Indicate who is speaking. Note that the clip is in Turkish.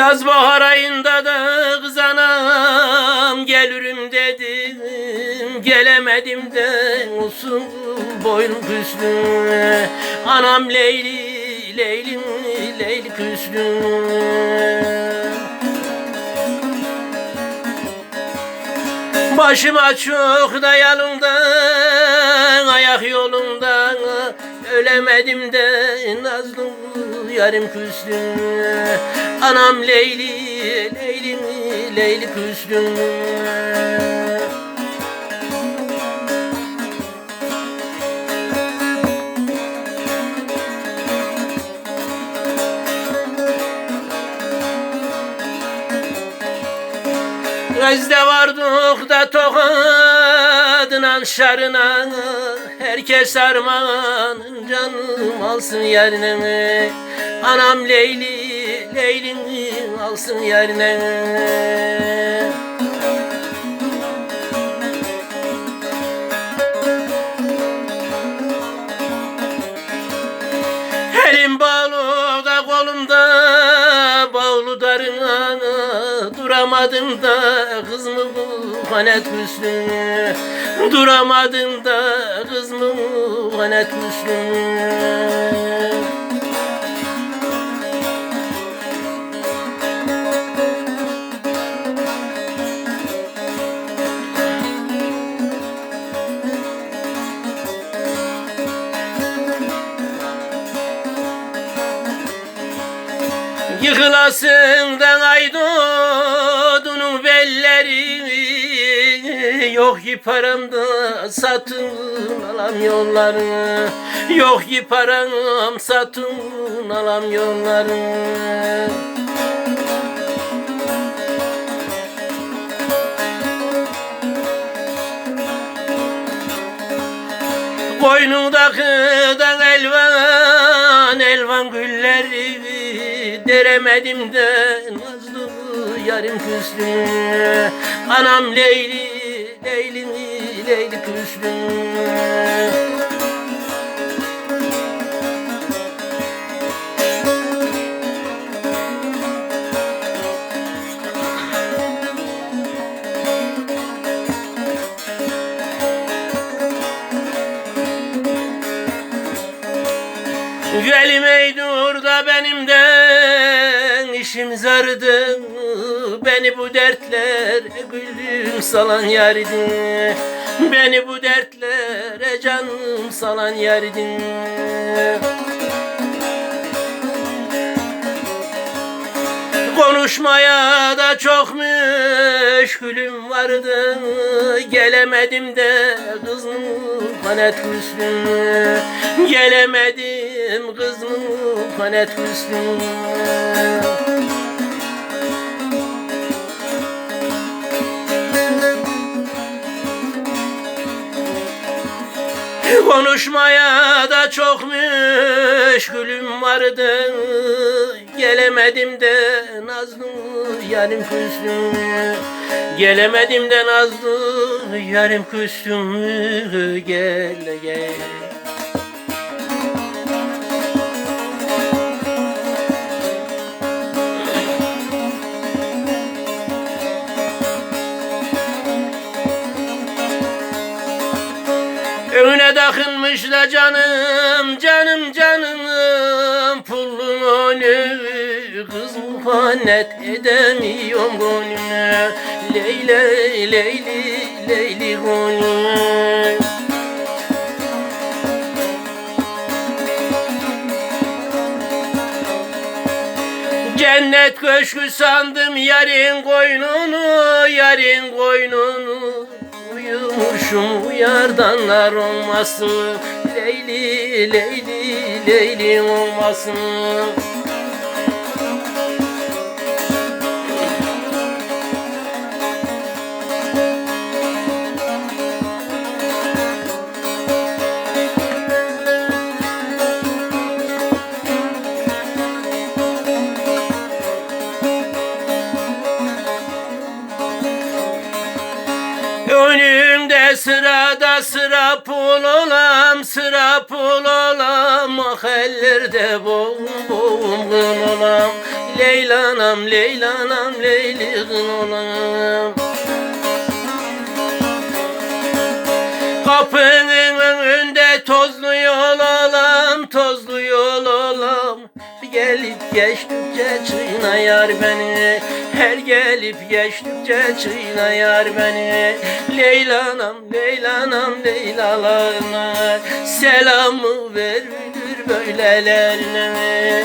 Speaker 1: Yaz bahar ayında da kız anam gelirim dedim Gelemedim de olsun boynum küstüm Anam Leyli, Leylim, Leyli küstüm Başıma çok da ayak yolundan Ölemedim de nazlı yarım küstüm Anam Leyli, Leyli, Leyli küstüm Gözde vardık da tokadın şarına Herkes armağan canım alsın yerine. Anam Leyli, Leylim alsın yerine. Elim bağlı da kolumda bağlı darına Duramadım da kız mı bu hanet Müslüm Duramadım da kız mı hanet Müslüm? Yıkılasından aydodunun belleri Yok ki paramda satın alam yolları. Yok ki param satın alam yolları. Koynundakidan elvan elvan gülleri Deremedim de nazlı yarım küslü Anam Leyli Leyli Leyli küslü Gelim ey dur da benim de işim zardı Beni bu dertler gülüm salan yerdin Beni bu dertlere canım salan yerdin Konuşmaya da çok müşkülüm vardı. Gelemedim de kızım kanet Müslüm Gelemedim kızım kanet Müslüm Konuşmaya da çok müşkülüm vardı. Gelemedim de nazlı yarım küstüm Gelemedim de nazlı yarım küstüm Gel gel takılmış da canım, canım canım Pullum önü kız muhannet edemiyorum gönlüne Leyli, leyli, leyli gönlüm Cennet köşkü sandım yarın koynunu, yarın koynunu Uyumuşum uyardanlar olmasın. Leyli, Leyli, Leyli olmasın Önümde sırada sıra pul olam, sıra pul olam. Ah ellerde boğum boğum kıl olam. Leyla Leylanam Leylanam Leyliğin olam. Kapının önünde tozlu yol olam, tozlu yol olam. Bir gelip geçtikçe çiğnayar beni, her gelip geçtikçe çiğnayar beni. Leylanam, Leylanam, Leylalarına, selamı verilir böylelerine.